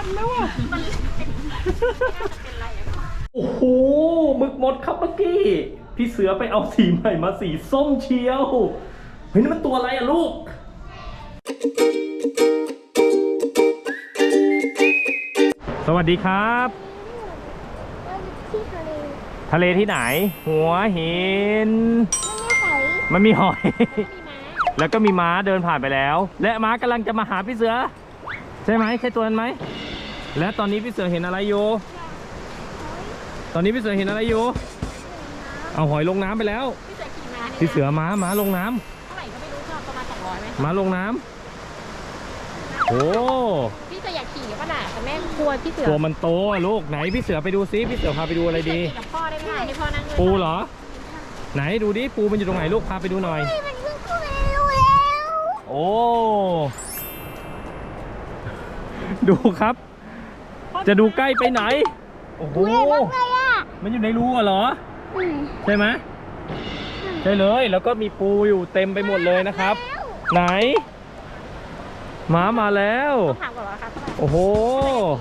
คันแล้วอะโอ้โหหมึกหมดครับเมื่อกี้ พี่เสือไปเอาสีใหม่มาสีส้มเชียว เฮ้ยนี่มันตัวอะไรอะลูกสวัสดีครับ ที่ทะเลทะเลที่ไหน หัวหิน ไม่ใสมันมีหอย มีม้าแล้วก็มีม้าเดินผ่านไปแล้ว และม้ากำลังจะมาหาพี่เสือ ใช่ไหมใช่ตัวนั้นไหม และตอนนี้พี่เสือเห็นอะไรอยู่ ตอนนี้พี่เสือเห็นอะไรอยู่ เอาหอยลงน้ำไปแล้ว พี่เสือขี่ม้าเนี่ยพี่เสือม้าม้าลงน้ำเท่าไหร่ก็ไม่รู้ชอบประมาณสองร้อยไหมม้าลงน้ำโอ้พี่เสืออยากขี่ป่ะน่ะแต่แม่กลัวพี่เสือตัวมันโตอะลูกไหนพี่เสือไปดูซิพี่เสือพาไปดูอะไรดี พี่เสือขี่กับพ่อได้ไหมให้พ่อนั่งด้วยปูเหรอ ไหนดูดิปูมันอยู่ตรงไหนลูกพาไปดูหน่อย มันเพิ่งเข้ามารู้แล้วโอ้ ดูครับ จะดูใกล้ไปไหน โอ้โห ใหญ่มากเลยอะมันอยู่ในรูอะเหรอ อืมใช่ไหมใช่เลย แล้วก็มีปูอยู่เต็มไปหมดเลยนะครับ ไหนหมามาแล้ว ถามก่อนว่าราคาเท่าไหร่โอ้โห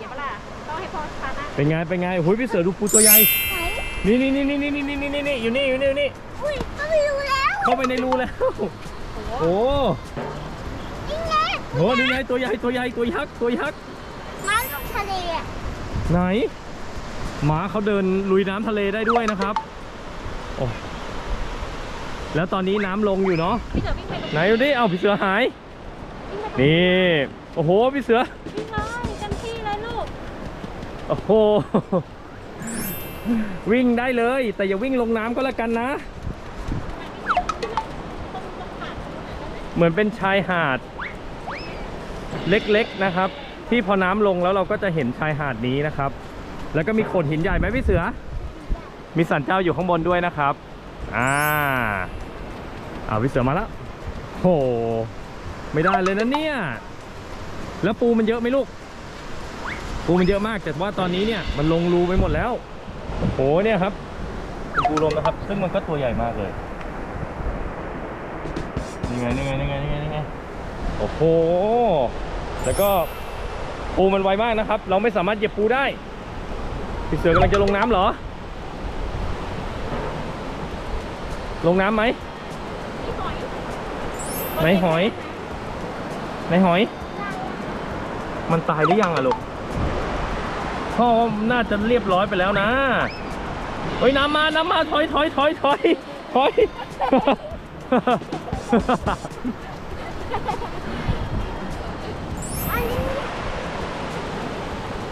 ขี่ป่ะล่ะต้องให้พ่อพานั่งเป็นไง เป็นไงโอ้ยพี่เสือดูปูตัวใหญ่ ไหนนี่นี่นี่นี่นี่นี่นี่นี่นี่อยู่นี่อยู่นี่อยู่นี่ อุ้ยก็ไม่รู้แล้วเข้าไปในรูแล้ว โอ้นี่ไงโหนี่ไงตัวใหญ่ตัวใหญ่ตัวยักษ์ตัวยักษ์มันลงทะ เลอะไหน หมาเขาเดินลุยน้ำทะเลได้ด้วยนะครับโอ้แล้วตอนนี้น้ำลงอยู่เนาะพี่เสือวิ่งไปตรงไหนดูดิเอาพี่เสือหาย วิ่งไปตรงนี่ โอ้โหพี่เสือ วิ่งเลยเต็มที่เลยลูกโอ้โห วิ่งได้เลย แต่อย่าวิ่งลงน้ำก็แล้วกันนะ เหมือนเป็นชายหาด เล็กๆนะครับ ที่พอน้ำลงแล้วเราก็จะเห็นชายหาดนี้นะครับ แล้วก็มีโขดหินใหญ่ไหมพี่เสือ มีสันเจ้าอยู่ข้างบนด้วยนะครับ อ่าเอาพี่เสือมาแล้วโห ไม่ได้เลยนะเนี่ย แล้วปูมันเยอะไหมลูก ปูมันเยอะมาก แต่ว่าตอนนี้เนี่ยมันลงรูไปหมดแล้วโหเนี่ยครับเป็นปูลมนะครับ ซึ่งมันก็ตัวใหญ่มากเลยนี่ไงนี่ไงนี่ไงนี่ไงนี่ไงโอ้โห แล้วก็ ปูมันไวมากนะครับ เราไม่สามารถเหยียบปูได้พี่เสือกำลังจะลงน้ำเหรอ ลงน้ำไหมไหนหอยไหนหอย มันตายหรือยังอะลูกพ่อว่าน่าจะเรียบร้อยไปแล้วนะเฮ้ยน้ำมาน้ำมาถอยถอยถอยถอยถอย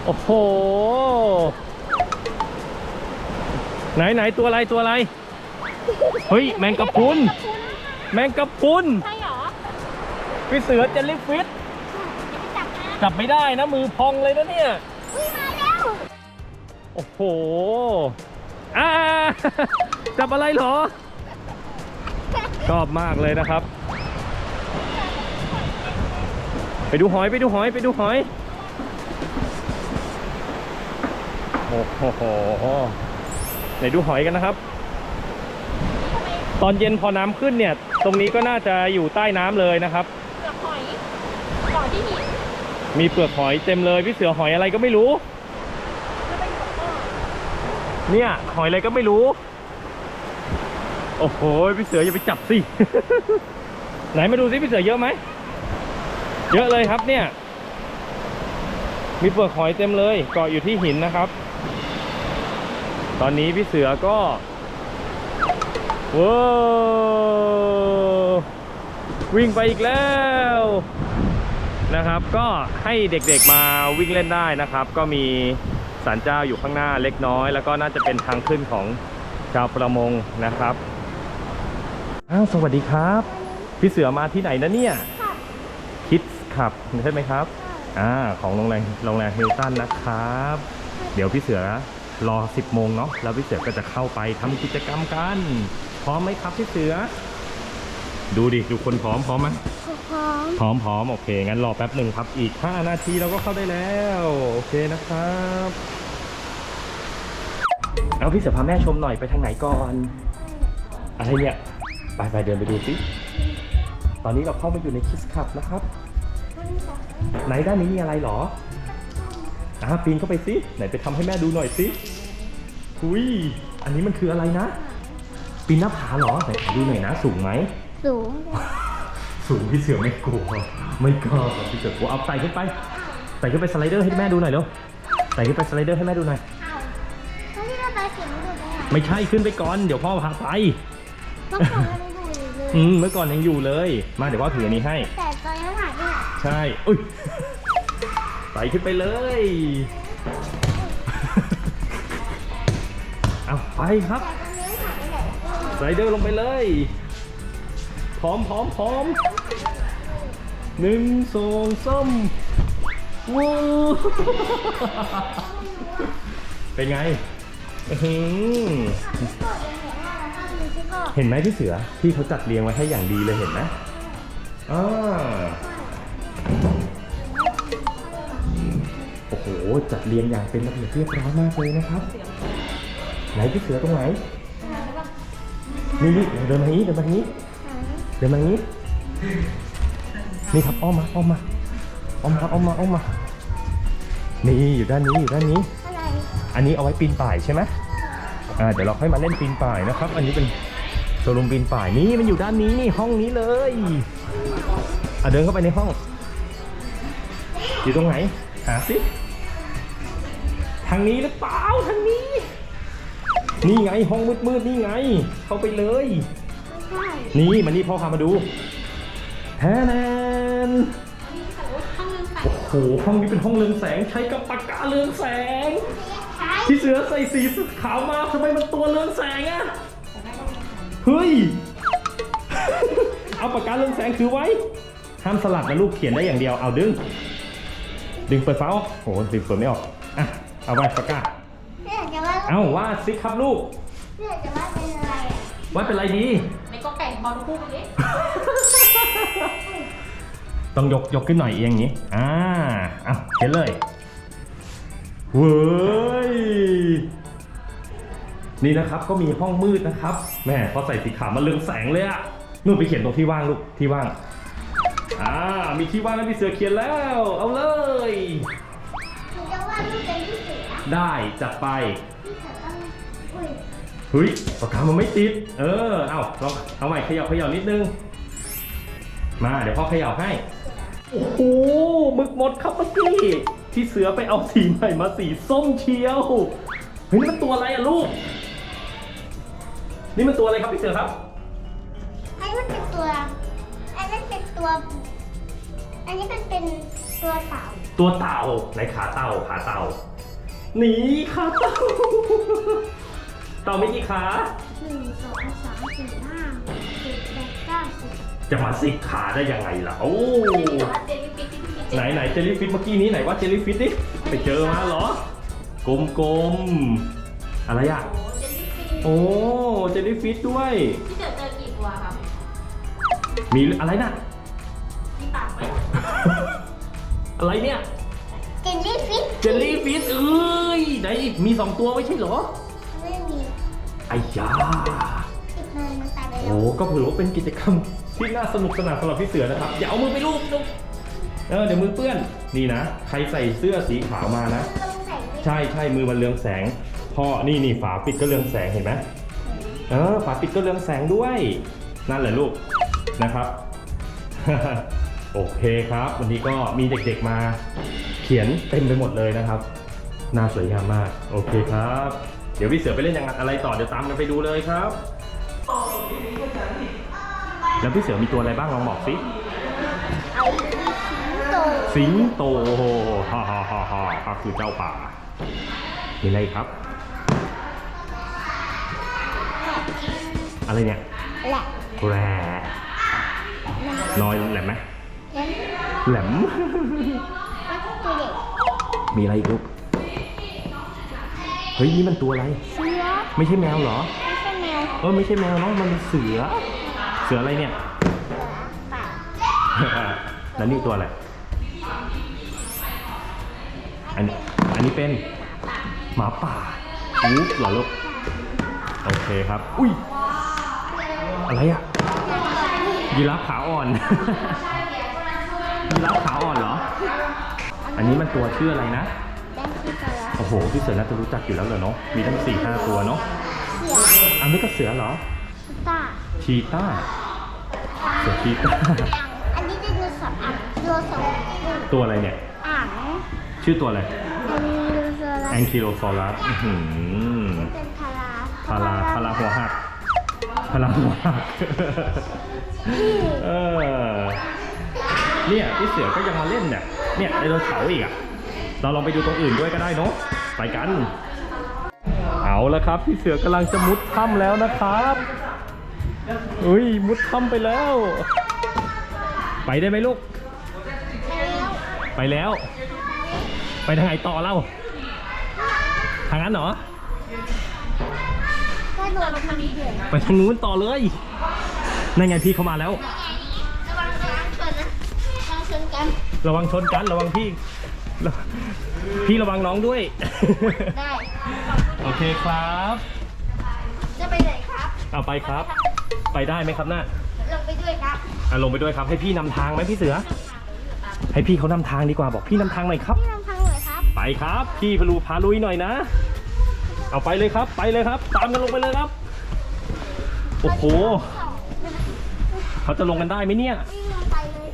โอ้โห ไหนไหนตัวอะไรตัวอะไร เฮ้ย แมงกะพรุน แมงกะพรุนใช่เหรอพี่เสือเจลลี่ฟิตจับนะจับไม่ได้นะมือพองเลยนะเนี่ยอุ้ยมาแล้วโอ้โหอ่าจับอะไรเหรอ ชอบมากเลยนะครับ ไปดูหอยไปดูหอยไปดูหอย โอ้โหไหนดูหอยกันนะครับ ตอนเย็นพอน้ำขึ้นเนี่ย ตรงนี้ก็น่าจะอยู่ใต้น้ำเลยนะครับ เปลือกหอยหอยที่หินมีเปลือกหอยเต็มเลยพี่เสือหอยอะไรก็ไม่รู้ แล้วไปอยู่กับพ่อเนี่ย หอยอะไรก็ไม่รู้ โอ้โหพี่เสืออย่าไปจับสิ ไหนมาดูสิพี่เสือเยอะไหมเยอะเลยครับเนี่ย มีเปลือกหอยเต็มเลยเกาะอยู่ที่หินนะครับ ตอนนี้พี่เสือก็ว้าววิ่งไปอีกแล้วนะครับ ก็ให้เด็กๆมาวิ่งเล่นได้นะครับ ก็มีศาลเจ้าอยู่ข้างหน้าเล็กน้อย แล้วก็น่าจะเป็นทางขึ้นของชาวประมงนะครับอ้าวสวัสดีครับ พี่เสือมาที่ไหนนะเนี่ยค่ะคิดขับใช่ไหมครับอ่าของโรงแรมโรงแรมฮิลตันนะครับ เดี๋ยวพี่เสือ รอ 10 โมงเนาะแล้วพี่เสือก็จะเข้าไปทำกิจกรรมกัน พร้อมไหมครับพี่เสือ ดูดิดูคนพร้อมพร้อมไหมพร้อมพร้อมพร้อมโอเค งั้นรอแป๊บหนึ่งครับอีก 5 นาทีเราก็เข้าได้แล้ว โอเคนะครับเอาพี่เสือพาแม่ชมหน่อยไปทางไหนก่อน อะไรเนี่ยไปไปเดินไปดูสิตอนนี้เราเข้ามาอยู่ในคิสคับนะครับ ไหนด้านนี้มีอะไรหรอ อะปีนเข้าไปสิไหนไปทำให้แม่ดูหน่อยสิหุยอันนี้มันคืออะไรนะ ปีนหน้าผาเหรอไหนขอดูหน่อยนะ สูงไหมสูง สูงพี่เสือไม่กลัวไม่กล้าพี่เสือกลัวเอาไต่ขึ้นไปไต่ขึ้นไปสไลเดอร์ให้แม่ดูหน่อยเร็วไต่ขึ้นไปสไลเดอร์ให้แม่ดูหน่อยเอาแล้วที่เราไปเสียงดูได้ไงไม่ใช่ขึ้นไปก่อน เดี๋ยวพ่อพาไปเมื่อก่อนเราดูอยู่เลยอืมเมื่อก่อนยังอยู่เลย มาเดี๋ยวพ่อถืออันนี้ให้ แต่ตอนนี้หายไปไหนใช่อุ้ย ไต่ขึ้นไปเลย เอาไปครับแต่ตอนนี้หายไปไหนสไลเดอร์ลงไปเลย พร้อมพร้อมพร้อมหนึ่งสองสามวู้เป็นไงอื้อหือก็เองเห็นว่าเราถ้าดูที่ก็เห็นไหมพี่เสือที่เขาจัดเรียงไว้ให้อย่างดีเลยเห็นไหมอ่าโอ้โห จัดเรียงอย่างเป็นระเบียบเรียบร้อยมากเลยนะครับ ไหนพี่เสือตรงไหน นี่นี่เดินมาทางนี้เดินมาทางนี้เดินมาทางนี้ นี่ครับอ้อมมาอ้อมมาอ้อมมาอ้อมมาอ้อมมา นี่อยู่ด้านนี้อยู่ด้านนี้อะไรอันนี้เอาไว้ปีนป่ายใช่ไหมอ่าเดี๋ยวเราค่อยมาเล่นปีนป่ายนะครับ อันนี้เป็นโชว์รูมปีนป่ายนี่มันอยู่ด้านนี้นี่ห้องนี้เลยอะเดินเข้าไปในห้อง อยู่ตรงไหนหาสิ ทางนี้หรือเปล่าทางนี้ นี่ไงห้องมืดๆนี่ไง เข้าไปเลยไม่ใช่นี่มันนี่พ่อพามาดูแทนนห้องนึงใส่โอ้โหห้องนี้เป็นห้องเรืองแสงใช้กับปากกาเรืองแสงใช่พี่เสือใส่สีขาวมาทำไมมันตัวเรืองแสงอะเฮ้ยเอาปากกาเรืองแสงถือไว้ห้ามสลัดนะลูกเขียนได้อย่างเดียวเอาดึง ดึงเปิดฟ้าออกโอ้โหดึงเปิดไม่ออกอะ เอาไว้ปากกาเนี่ยจะว่าเอาวาดสิครับลูกเนี่ยจะว่าเป็นอะไรอะวาดเป็นอะไรดี ไม่ก็ไก่บอลคู่กันดิต้องยกยกขึ้นหน่อยเอียงอย่างนี้ อ่าอะเขียนเลยเว้ย นี่นะครับก็มีห้องมืดนะครับ แม่พอใส่สีขาวมันเรืองแสงเลยอะนู่นไปเขียนตรงที่ว่างลูก ที่ว่าง อ่า มีที่ว่างแล้วพี่เสือเขียนแล้ว เอาเลย ได้จัดไปพี่เสือต้องอุ้ยเฮ้ยปากกามันไม่ติด เออเอาลองเอาใหม่เขย่าเขย่านิดนึง มาเดี๋ยวพ่อเขย่าให้ โอ้โหหมึกหมดครับเมื่อกี้พี่เสือไปเอาสีใหม่มาสีส้มเชียวเฮ้ยนี่มันตัวอะไรอะลูก นี่มันตัวอะไรครับพี่เสือครับอันนี้มันเป็นตัว อันนั้นเป็นตัว อันนี้มันเป็นตัวเต่า ตัวเต่าไหนขาเต่าขาเต่า หนีขาเต่าเต่าไม่กี่ขาหนึ่งสองสามสี่ห้าหกเจ็ดแปดเก้าสิบจะมาสิบขาได้ยังไงล่ะโอ้แต่ว่าเจลลี่ฟิชที่พี่เจไหนไหนเจลลี่ฟิตเมื่อกี้นี้ไหนว่าเจลลี่ฟิตดิไปเจอมาเหรอกลมๆอะไรอะโอ้เจลลี่ฟิชโอ้เจลลี่ฟิตด้วย พี่เจอเจอกี่ตัวครับมีอะไรน่ะ มีปากไหมอะไรเนี่ยเจลลี่ฟิช เจลลี่ฟิตเอ้ยไหนมีสองตัวไม่ใช่เหรอไม่มีไอ้ยาติดเลยมันตายไปแล้โอ้วก็ถือว่าเป็นกิจกรรมที่น่าสนุกสนานสำหรับพี่เสือนะครับอย่าเอามือไปลูบลูบเออเดี๋ยวมือเปื้อนนี่นะ ใครใส่เสื้อสีขาวมานะลงใส่ไปใช่ใช่มือมันเรืองแสงพ่อนี่นี่ฝาปิดก็เรืองแสงเห็นไหมเออฝาปิดก็เรืองแสงด้วย นั่นแหละลูกนะครับ โอเคครับ วันนี้ก็มีเด็กๆมาเขียนเต็มไปหมดเลยนะครับ น่าสวยงามมาก โอเคครับ เดี๋ยวพี่เสือไปเล่นยังอะไรต่อ เดี๋ยวตามกันไปดูเลยครับ แล้วพี่เสือมีตัวอะไรบ้างลองบอกสิ สิงโตฮ่าฮ่าฮ่าฮ่าฮ่าคือเจ้าป่า มีอะไรครับ อะไรเนี่ยแหละแกรนอยแหลมไหมแหลม ตัวเด็กมีอะไรอีกลูก เฮ้ยนี่มันตัวอะไร เสือไม่ใช่แมวเหรอ ไม่ใช่แมวเออไม่ใช่แมวเนาะมันเป็นเสือ เสืออะไรเนี่ย เสือป่าแล้วนี่ตัวอะไร อันนี้อันนี้เป็นหมาป่าอุ๊บเหรอลูก โอเคครับ อุ้ย อะไรอะยีราฟขาอ่อน ยีราฟขาอ่อนเหรอ อันนี้มันตัวชื่ออะไรนะแดงคือสาระโอ้โหพี่เสือน่าจะรู้จักอยู่แล้วเหรอเนาะมีทั้งสี่ห้าตัวเนาะเสืออันนี้ก็เสือเหรอตาชีต้าเสือชีต้าอันนี้จะดูสับอ่างดูสองตัวอะไรเนี่ยอ่างชื่อตัวอะไรอันนี้ดูสาระแองคิโลฟอรัสอื้อหือเป็นพาราพาราพาราหัวหักพาราหัวหักเออเนี่ยพี่เสือก็ยังมาเล่นเนี่ย เนี่ยไดโนเสาร์อีกอะเราลองไปดูตรงอื่นด้วยก็ได้เนาะไปกัน เอาละครับ พี่เสือกำลังจะมุดถ้ำแล้วนะครับอุ้ยมุดถ้ำไปแล้ว ไปได้ไหมลูก ไปแล้ว ไปทางไหนต่อเล่าทางนั้นเหรอก็โดนทำเดือดไปทางนู้นต่อเลยนั่นไงพี่เขามาแล้ว ระวังชนกันระวังพี่ระพี่ระวังน้องด้วย ได้โอเคครับ จะไปไหนครับเอาไปครับ ไปได้ไหมครับน่าลงไปด้วยครับอะลงไปด้วยครับ ให้พี่นำทางไหมพี่เสือ ให้พี่เขานำทางดีกว่าบอกพี่นำทางหน่อยครับ พี่ลำพังหน่อยครับไปครับ พี่พลูพาลุยหน่อยนะ เอาไปเลยครับ ไปเลยครับ ตามกันลงไปเลยครับ โอ้โหเขาจะลงกันได้ไหมเนี่ย วิ่งลงไปเลย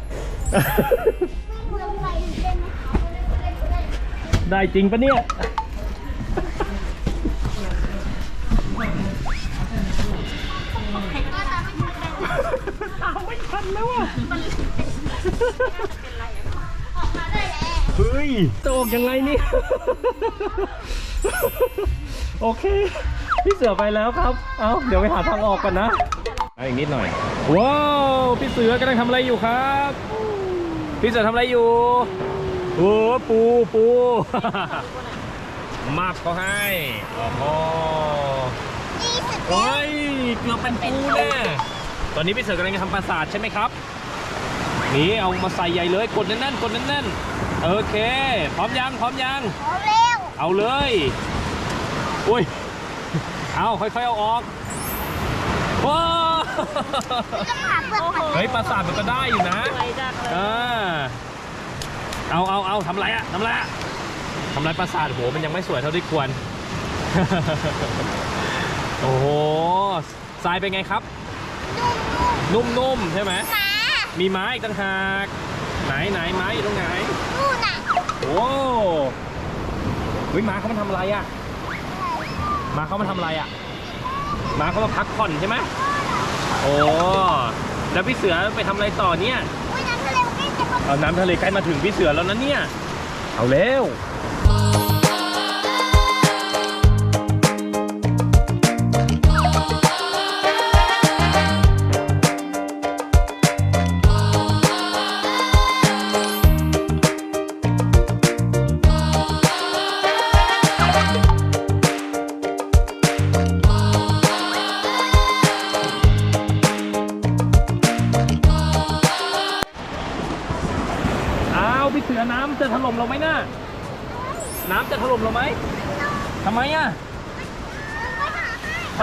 ได้จริงปะเนี่ยก็ตามไม่ทันกันตามไม่ทันแล้วอะออกมาได้แล้วเฮ้ยจะออกยังไงเนี่ยโอเค พี่เสือไปแล้วครับ เอาเดี๋ยวไปหาทางออกกันนะเอาอีกนิดหน่อย ว้าว พี่เสือกำลังทำอะไรอยู่ครับ พี่เสือทำอะไรอยู่ โอ้ปูปูมาบเขาให้โอ้โหนี่สุดโอ้ยเกือบเป็นปูแน่ตอนนี้พี่เสือกำลังจะทำปราสาทใช่ไหมครับ นี่เอามาใส่ใหญ่เลยกดแน่นๆกดแน่นๆโอเค พร้อมยังพร้อมยังเอาเร็วเอาเลยอุ้ยเอาค่อยๆเอาออกว้าวจะผ่าเปลือกมันเฮ้ยปราสาทมันก็ได้อยู่นะไวจังเลยเออ เอาเอาเอาทำไรอะทำไรอะทำไรปราสาทโหมันยังไม่สวยเท่าที่ควร โอ้โหทรายเป็นไงครับ นุ่มๆใช่ไหมหมามีไม้อีกต่างหาก ไหนไหนไม้อยู่ตรงไหน นู่นน่ะโอ้เฮ้ยหมาเขามาทำอะไรอะหมาเขามาทำอะไรอะหมาเขามาพักผ่อนใช่ไหมโอ้แล้วพี่เสือไปทำอะไรต่อเนี่ย เอาน้ำทะเลใกล้มาถึงพี่เสือแล้วนะเนี่ย เอาแล้ว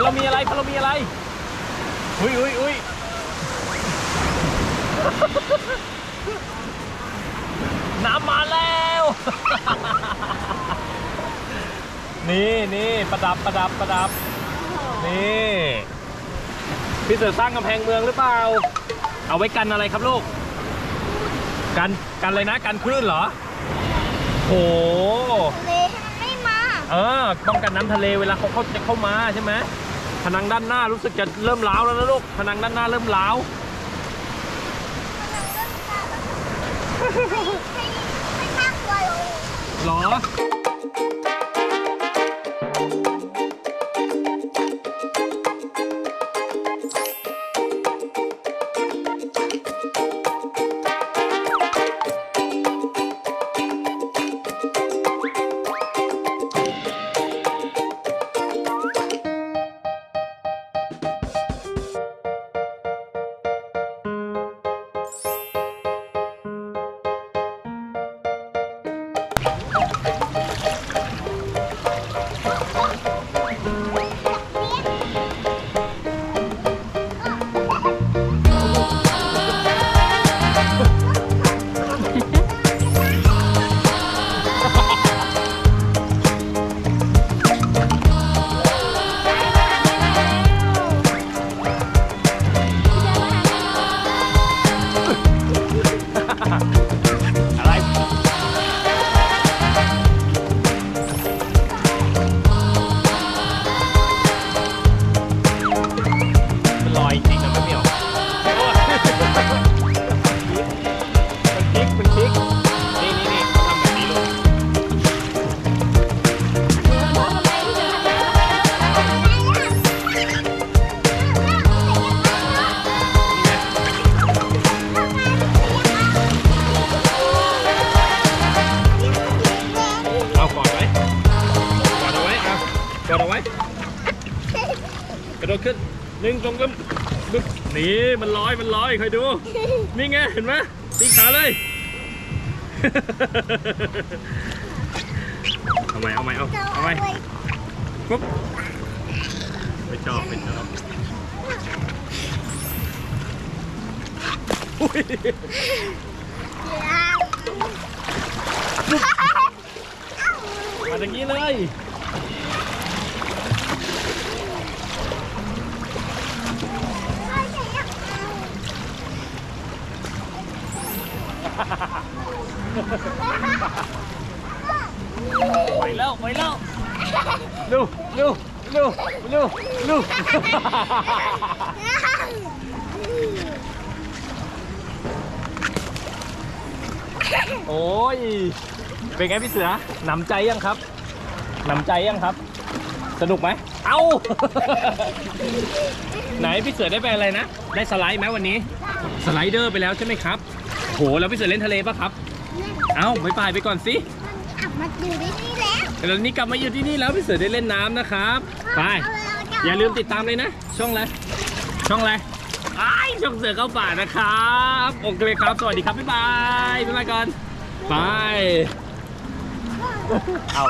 เรามีอะไรพอเรามีอะไรอุ้ยอุ้ยอุ้ยน้ำมาแล้ว นี่นี่ประดับประดับประดับ นี่พี่เสือสร้างกำแพงเมืองหรือเปล่า เอาไว้กันอะไรครับลูก กันกันอะไรนะกันคลื่นเหรอโหทะเลให้มันไม่มา เออป้องกันน้ำทะเลเวลาเขาเขาจะเข้ามาใช่ไหม ผนังด้านหน้ารู้สึกจะเริ่มร้าวแล้วนะลูกผนังด้านหน้าเริ่มร้าวให้ให้น่ากลัวลงเหรอ โดดขึ้นหนึ่งสองสามบึ๊บนี่มันลอยมันลอยคอยดู นี่ไงเห็นไหมตีขาเลย เอาไหมเอาไหมเอาเอาไหมปุ๊บไม่ชอบไม่ชอบอุ๊ยมาตรงนี้เลย เร็วเร็วเร็วเร็วเร็วโอ้ย เป็นไงพี่เสือหนำใจยังครับหนำใจยังครับ สนุกไหม เอ้า ไหนพี่เสือได้ไปอะไรนะ ได้สไลด์ไหมวันนี้ สไลเดอร์ไปแล้วใช่ไหมครับ โห แล้วพี่เสือเล่นทะเลปะครับ เอ้าบายบายไปก่อนสิอับมาอยู่ที่นี่ แล้วแล้วนี่กลับมาอยู่ที่นี่แล้วพี่เสือได้เล่นน้ำนะครับ ไป อย่าลืมติดตามเลยนะ ช่องอะไร ช่องอะไรไอ้ายช่องเสือเข้าป่านะครับ โอเคครับ สวัสดีครับ บ๊ายบายบ๊ายบายก่อนบายเอา